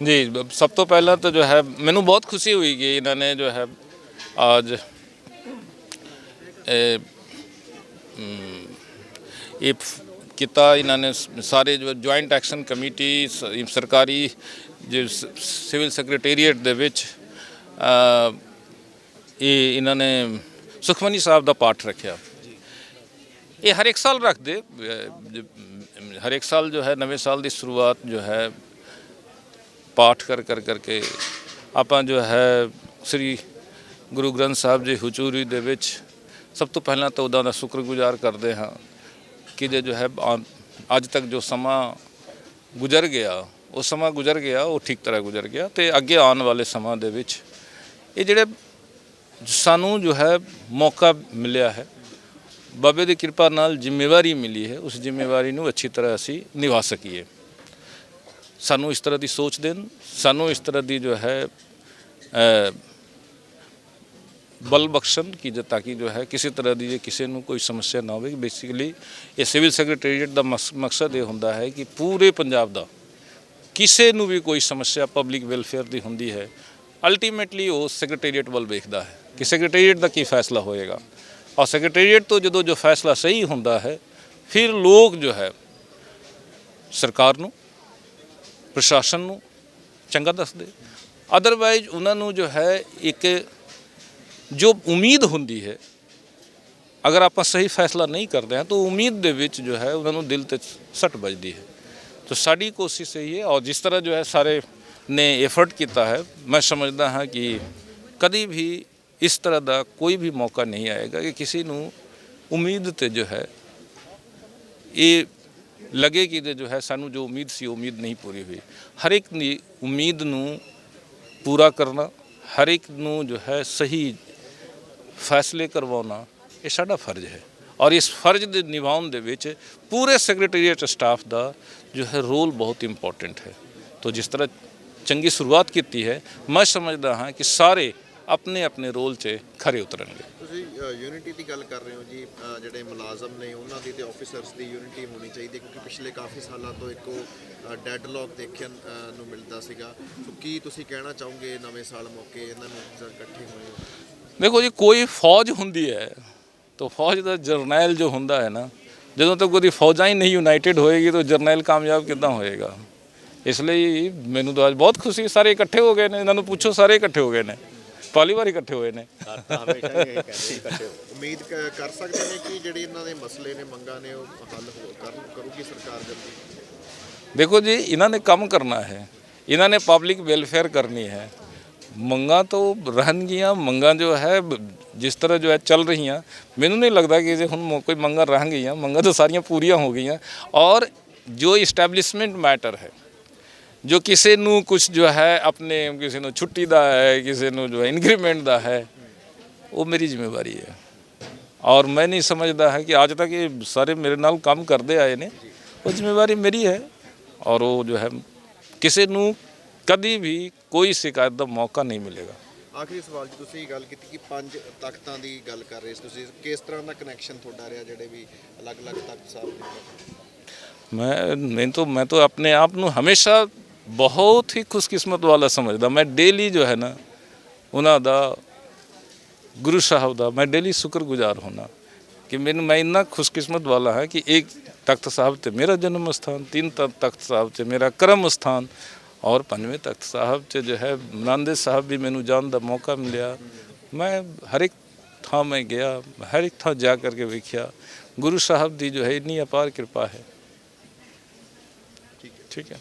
ਜੀ ਬ- ਸਭ ਤੋਂ ਪਹਿਲਾਂ ਤਾਂ ਜੋ ਹੈ ਮੈਨੂੰ ਬਹੁਤ ਖੁਸ਼ੀ ਹੋਈ ਕਿ ਇਹਨਾਂ ਨੇ ਜੋ ਹੈ ਅੱਜ ਇਹ ਮ, ਇਹ ਫ- ਕੀਤਾ ਇਹਨਾਂ ਨੇ ਸਾਰੇ ਜੋ ਜੁਆਇੰਟ ਐਕਸ਼ਨ ਕਮੇਟੀ ਸਰਕਾਰੀ ਜੋ ਸਿਵਲ ਸੈਕਟਰੀਏਟ ਦੇ ਵਿੱਚ ਇਹ ਇਹਨਾਂ ਨੇ ਸੁਖਮਨੀ ਸਾਹਿਬ ਦਾ ਪਾਠ ਰੱਖਿਆ। ਇਹ ਹਰ ਇੱਕ ਸਾਲ ਰੱਖਦੇ ਅ, ਹਰ ਇੱਕ ਸਾਲ ਜੋ ਹੈ ਨਵੇਂ ਸਾਲ ਦੀ ਸ਼ੁਰੂਆਤ ਜੋ ਹੈ ਪਾਠ ਕਰ ਕਰ ਕਰਕੇ ਆਪਾਂ ਜੋ ਹੈ ਸ੍ਰੀ ਗੁਰੂ ਗ੍ਰੰਥ ਸਾਹਿਬ ਜੀ ਹਜ਼ੂਰੀ ਦੇ ਵਿੱਚ ਸਭ ਤੋਂ ਪਹਿਲਾਂ ਤਾਂ ਉਹਦਾ ਦਾ ਸ਼ੁਕਰਗੁਜ਼ਾਰ ਕਰਦੇ ਹਾਂ ਕਿ ਜੇ ਜੋ ਹੈ ਅੱਜ ਤੱਕ ਜੋ ਸਮਾਂ ਗੁਜ਼ਰ ਗਿਆ, ਉਹ ਸਮਾਂ ਗੁਜ਼ਰ ਗਿਆ, ਉਹ ਠੀਕ ਤਰ੍ਹਾਂ ਗੁਜ਼ਰ ਗਿਆ ਤੇ ਅੱਗੇ ਆਉਣ ਵਾਲੇ ਸਮਾਂ ਦੇ ਵਿੱਚ ਇਹ ਜਿਹੜੇ ਸਾਨੂੰ ਜੋ ਹੈ ਮੌਕਾ ਮਿਲਿਆ ਹੈ, ਬਾਬੇ ਦੀ ਕਿਰਪਾ ਨਾਲ ਜ਼ਿੰਮੇਵਾਰੀ ਮਿਲੀ ਹੈ, ਉਸ ਜ਼ਿੰਮੇਵਾਰੀ ਨੂੰ ਅੱਛੀ ਤਰ੍ਹਾਂ ਅਸੀਂ ਨਿਭਾ ਸਕੀਏ। ਸਾਨੂੰ ਇਸ ਤਰ੍ਹਾਂ ਦੀ ਸੋਚ ਦੇਣ, ਸਾਨੂੰ ਇਸ ਤਰ੍ਹਾਂ ਦੀ ਜੋ ਹੈ ਬਲ ਬਖਸ਼ਣ ਕਿ ਜੇ ਤਾਂ ਕਿ ਜੋ ਹੈ ਕਿਸੇ ਤਰ੍ਹਾਂ ਦੀ ਜੇ ਕਿਸੇ ਨੂੰ ਕੋਈ ਸਮੱਸਿਆ ਨਾ ਹੋਵੇ ਬੇਸਿਕਲੀ ਇਹ ਸਿਵਲ ਸੈਕਟਰੀਏਟ ਦਾ ਮਕਸ- ਮਕਸਦ ਇਹ ਹੁੰਦਾ ਹੈ ਕਿ ਪੂਰੇ ਪੰਜਾਬ ਦਾ ਕਿਸੇ ਨੂੰ ਵੀ ਕੋਈ ਸਮੱਸਿਆ ਪਬਲਿਕ ਵੈਲਫੇਅਰ ਦੀ ਹੁੰਦੀ ਹੈ ਅਲਟੀਮੇਟਲੀ ਉਹ ਸੈਕਟਰੀਏਟ ਵੱਲ ਵੇਖਦਾ ਹੈ ਕਿ ਸੈਕਟਰੀਏਟ ਦਾ ਕੀ ਫੈਸਲਾ ਹੋਏਗਾ। ਔਰ ਸੈਕਟਰੀਏਟ ਤੋਂ ਜਦੋਂ ਜੋ ਫੈਸਲਾ ਸਹੀ ਹੁੰਦਾ ਹੈ, ਫਿਰ ਲੋਕ ਜੋ ਹੈ ਸਰਕਾਰ ਨੂੰ ਪ੍ਰਸ਼ਾਸਨ ਨੂੰ ਚੰਗਾ ਦੱਸਦੇ। ਅਦਰਵਾਈਜ਼ ਉਹਨਾਂ ਨੂੰ ਜੋ ਹੈ ਇੱਕ ਜੋ ਉਮੀਦ ਹੁੰਦੀ ਹੈ, ਅਗਰ ਆਪਾਂ ਸਹੀ ਫੈਸਲਾ ਨਹੀਂ ਕਰਦੇ ਹਾਂ, ਤਾਂ ਉਮੀਦ ਦੇ ਵਿੱਚ ਜੋ ਹੈ ਉਹਨਾਂ ਨੂੰ ਦਿਲ ਤੇ ਸੱਟ ਵੱਜਦੀ ਹੈ। ਤਾਂ ਸਾਡੀ ਕੋਸ਼ਿਸ਼ ਇਹੀ ਹੈ ਔਰ ਜਿਸ ਤਰ੍ਹਾਂ ਜੋ ਹੈ ਸਾਰੇ ਨੇ ਐਫਰਟ ਕੀਤਾ ਹੈ, ਮੈਂ ਸਮਝਦਾ ਹਾਂ ਕਿ ਕਦੀ ਵੀ ਇਸ ਤਰ੍ਹਾਂ ਦਾ ਕੋਈ ਵੀ ਮੌਕਾ ਨਹੀਂ ਆਏਗਾ ਕਿ ਕਿਸੇ ਨੂੰ ਉਮੀਦ ਤੇ ਜੋ ਹੈ ਇਹ ਲੱਗੇ ਕਿ ਜੋ ਹੈ ਸਾਨੂੰ ਜੋ ਉਮੀਦ ਸੀ, ਉਹ ਉਮੀਦ ਨਹੀਂ ਪੂਰੀ ਹੋਈ। ਹਰ ਇੱਕ ਦੀ ਉਮੀਦ ਨੂੰ ਪੂਰਾ ਕਰਨਾ, ਹਰ ਇੱਕ ਨੂੰ ਜੋ ਹੈ ਸਹੀ ਫੈਸਲੇ ਕਰਵਾਉਣਾ, ਇਹ ਸਾਡਾ ਫਰਜ਼ ਹੈ। ਔਰ ਇਸ ਫਰਜ਼ ਦੇ ਨਿਭਾਉਣ ਦੇ ਵਿੱਚ ਪੂਰੇ ਸੈਕਟਰੀਏਟ ਸਟਾਫ ਦਾ ਜੋ ਹੈ ਰੋਲ ਬਹੁਤ ਇੰਪੋਰਟੈਂਟ ਹੈ। ਤੋ ਜਿਸ ਤਰ੍ਹਾਂ ਚੰਗੀ ਸ਼ੁਰੂਆਤ ਕੀਤੀ ਹੈ, ਮੈਂ ਸਮਝਦਾ ਹਾਂ ਕਿ ਸਾਰੇ ਆਪਣੇ ਆਪਣੇ ਰੋਲ 'ਚ ਖਰੇ ਉਤਰਨਗੇ। ਤੁਸੀਂ ਯੂਨਿਟੀ ਦੀ ਗੱਲ ਕਰ ਰਹੇ ਹੋ ਜੀ ਜਿਹੜੇ ਮੁਲਾਜ਼ਮ ਨੇ ਉਹਨਾਂ ਦੀ ਤੇ ਆਫੀਸਰਸ ਦੀ ਯੂਨਿਟੀ ਹੋਣੀ ਚਾਹੀਦੀ ਕਿਉਂਕਿ ਪਿਛਲੇ ਕਾਫੀ ਸਾਲਾਂ ਤੋਂ ਇੱਕੋ ਡੈਡਲੌਕ ਦੇਖਣ ਨੂੰ ਮਿਲਦਾ ਸੀਗਾ। ਸੋ ਕੀ ਤੁਸੀਂ ਕਹਿਣਾ ਚਾਹੋਗੇ ਨਵੇਂ ਸਾਲ ਮੌਕੇ ਇਹਨਾਂ ਨੂੰ ਇਕੱਠੇ ਹੋਏ ਦੇਖੋ ਜੀ ਕੋਈ ਫੌਜ ਹੁੰਦੀ ਹੈ ਤਾਂ ਫੌਜ ਦਾ ਜਰਨੈਲ ਜੋ ਹੁੰਦਾ ਹੈ ਨਾ ਜਦੋਂ ਤੱਕ ਉਹਦੀ ਫੌਜਾਂ ਹੀ ਨਹੀਂ ਯੂਨਾਈਟਿਡ ਹੋਏਗੀ ਤਾਂ ਜਰਨੈਲ ਕਾਮਯਾਬ ਕਿੱਦਾਂ ਹੋਏਗਾ? ਇਸ ਲਈ ਮੈਨੂੰ ਤਾਂ ਅੱਜ ਬਹੁਤ ਖੁਸ਼ੀ ਸਾਰੇ ਇਕੱਠੇ ਹੋ ਗਏ ਨੇ ਇਹਨਾਂ ਨੂੰ ਪੁੱਛੋ ਸਾਰੇ ਇਕੱਠੇ ਹੋ ਗਏ ਨੇ। ਪਹਿਲੀ ਵਾਰ ਇਕੱਠੇ ਹੋਏ ਨੇ। ਉਮੀਦ ਕ- ਕਰ ਸਕਦੇ ਨੇ ਕਿ ਜਿਹੜੇ ਇਹਨਾਂ ਦੇ ਮਸਲੇ ਨੇ ਮੰਗਾਂ ਨੇ ਉਹ ਹੱਲ ਹੋ ਕਰਨ ਕਰੂਗੀ ਸਰਕਾਰ ਜਲਦੀ? ਦੇਖੋ ਜੀ ਇਹਨਾਂ ਨੇ ਕੰਮ ਕਰਨਾ ਹੈ। ਇਹਨਾਂ ਨੇ ਪਬਲਿਕ ਵੈਲਫੇਅਰ ਕਰਨੀ ਹੈ। ਮੰਗਾਂ ਤੋਂ ਰਹਿਣਗੀਆਂ। ਮੰਗਾਂ ਜੋ ਹੈ ਬ- ਜਿਸ ਤਰ੍ਹਾਂ ਜੋ ਹੈ ਚੱਲ ਰਹੀਆਂ। ਮੈਨੂੰ ਨਹੀਂ ਲੱਗਦਾ ਕਿ ਜੇ ਹੁਣ ਮ- ਕੋਈ ਮੰਗਾਂ ਰਹਿਣਗੀਆਂ ਮੰਗਾਂ ਤਾਂ ਸਾਰੀਆਂ ਪੂਰੀਆਂ ਹੋ ਗਈਆਂ। ਔਰ ਜੋ ਇਸਟੈਬਲਿਸ਼ਮੈਂਟ ਮੈਟਰ ਹੈ ਜੋ ਕਿਸੇ ਨੂੰ ਕੁਝ ਜੋ ਹੈ ਆਪਣੇ ਕਿਸੇ ਨੂੰ ਛੁੱਟੀ ਦਾ ਹੈ ਕਿਸੇ ਨੂੰ ਜੋ ਹੈ ਇਨਕਰੀਮੈਂਟ ਦਾ ਹੈ ਉਹ ਮੇਰੀ ਜ਼ਿੰਮੇਵਾਰੀ ਹੈ। ਔਰ ਮੈਂ ਨਹੀਂ ਸਮਝਦਾ ਹੈ ਕਿ ਅੱਜ ਤੱਕ ਇਹ ਸਾਰੇ ਮੇਰੇ ਨਾਲ ਕੰਮ ਕਰਦੇ ਆਏ ਨੇ ਉਹ ਜ਼ਿੰਮੇਵਾਰੀ ਮੇਰੀ ਹੈ। ਔਰ ਉਹ ਜੋ ਹੈ ਕਿਸੇ ਨੂੰ ਕਦੀ ਵੀ ਕੋਈ ਸ਼ਿਕਾਇਤ ਦਾ ਮੌਕਾ ਨਹੀਂ ਮਿਲੇਗਾ। ਆਖਰੀ ਸਵਾਲ ਜੀ ਤੁਸੀਂ ਗੱਲ ਕੀਤੀ ਕਿ ਪੰਜ ਤਖਤਾਂ ਦੀ ਗੱਲ ਕਰ ਰਹੇ ਸੀ ਤੁਸੀਂ। ਕਿਸ ਤਰ੍ਹਾਂ ਦਾ ਕਨੈਕਸ਼ਨ ਤੁਹਾਡਾ ਰਿਹਾ ਜਿਹੜੇ ਵੀ ਅਲੱਗ-ਅਲੱਗ ਤਖਤ ਸਾਹਿਬ ਨੇ? ਮੈਂ ਮੈਂ ਤਾਂ ਮੈਂ ਤਾਂ ਆਪਣੇ ਆਪ ਨੂੰ ਹਮੇਸ਼ਾ ਬਹੁਤ ਹੀ ਖੁਸ਼ਕਿਸਮਤ ਵਾਲਾ ਸਮਝਦਾ। ਮੈਂ ਡੇਲੀ ਜੋ ਹੈ ਨਾ, ਉਹਨਾਂ ਦਾ ਗੁਰੂ ਸਾਹਿਬ ਦਾ ਮੈਂ ਡੇਲੀ ਸ਼ੁਕਰਗੁਜ਼ਾਰ ਹੋਣਾ ਕਿ ਮੈਨੂੰ, ਮੈਂ ਇੰਨਾ ਖੁਸ਼ਕਿਸਮਤ ਵਾਲਾ ਹਾਂ ਕਿ ਇੱਕ ਤਖਤ ਸਾਹਿਬ ਤੇ ਮੇਰਾ ਜਨਮ ਸਥਾਨ, ਤਿੰਨ ਤ- ਤਖਤ ਸਾਹਿਬ ਤੇ ਮੇਰਾ ਕਰਮ ਸਥਾਨ ਔਰ ਪੰਜਵੇਂ ਤਖਤ ਸਾਹਿਬ ਚ ਜੋ ਹੈ, ਨੰਦੇ ਸਾਹਿਬ ਵੀ ਮੈਨੂੰ ਜਾਣ ਦਾ ਮੌਕਾ ਮਿਲਿਆ। ਮੈਂ ਹਰ ਇੱਕ ਥਾਂ ਮੈਂ ਗਿਆ, ਹਰ ਇੱਕ ਥਾਂ ਜਾ ਕਰਕੇ ਵੇਖਿਆ। ਗੁਰੂ ਸਾਹਿਬ ਦੀ ਜੋ ਹੈ ਇੰਨੀ ਅਪਾਰ ਕਿਰਪਾ ਹੈ ਠੀਕ ਹੈ। ਠੀਕ ਹੈ।